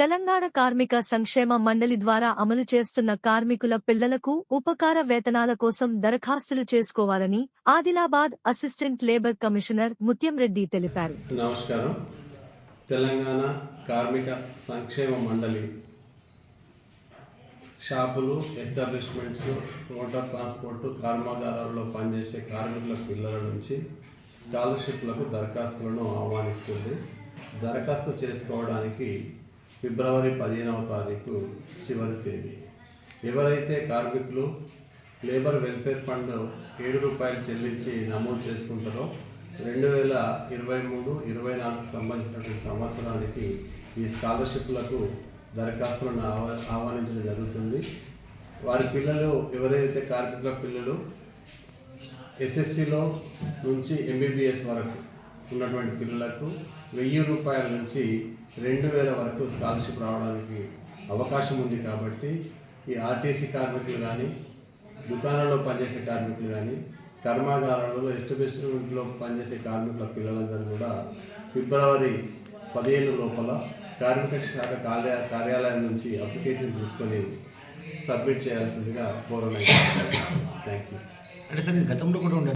తెలంగాణ కార్మిక సంక్షేమ మండలి ద్వారా అమలు చేస్తున్న కార్మికుల పిల్లలకు ఉపకార వేతనాల కోసం దరఖాస్తులు చేసుకోవాలని Adilabad assistant labour commissioner Mutyam Reddy తెలిపారు. నమస్కారం. తెలంగాణ కార్మిక సంక్షేమ మండలి షాపులు ఎస్టాబ్లిష్మెంట్స్ మోటార్ ట్రాన్స్పోర్ట్ కర్మాగారాల్లో పనిచేసే కార్మికుల పిల్లల నుంచి స్కాలర్షిప్లకు దరఖాస్తులను ఆహ్వానిస్తుంది. దరఖాస్తు చేసుకోవడానికి ఫిబ్రవరి పదిహేనవ తారీఖు చివరి తేదీ. ఎవరైతే కార్మికులు లేబర్ వెల్ఫేర్ ఫండ్ ఏడు రూపాయలు చెల్లించి నమోదు చేసుకుంటారో రెండు వేల ఇరవై మూడు ఇరవై నాలుగు సంబంధించినటువంటి సంవత్సరానికి ఈ స్కాలర్షిప్లకు దరఖాస్తులను ఆహ్వా ఆహ్వానించడం జరుగుతుంది. వారి పిల్లలు ఎవరైతే కార్మికుల పిల్లలు ఎస్ఎస్సిలో నుంచి ఎంబీబీఎస్ వరకు ఉన్నటువంటి పిల్లలకు వెయ్యి రూపాయల నుంచి రెండు వేల వరకు స్కాలర్షిప్ రావడానికి అవకాశం ఉంది కాబట్టి ఈ ఆర్టీసీ కార్మికులు కానీ దుకాణంలో పనిచేసే కార్మికులు కానీ కర్మాగారాలలో ఎస్టాబ్లిష్మెంట్లో పనిచేసే కార్మికుల పిల్లలందరూ కూడా ఫిబ్రవరి పదిహేను లోపల కార్మిక శాఖ కార్య కార్యాలయం నుంచి అప్లికేషన్ తీసుకొని సబ్మిట్ చేయాల్సిందిగా కోరలేదు థ్యాంక్ యూ అంటే సార్ గతంలో కూడా ఉండే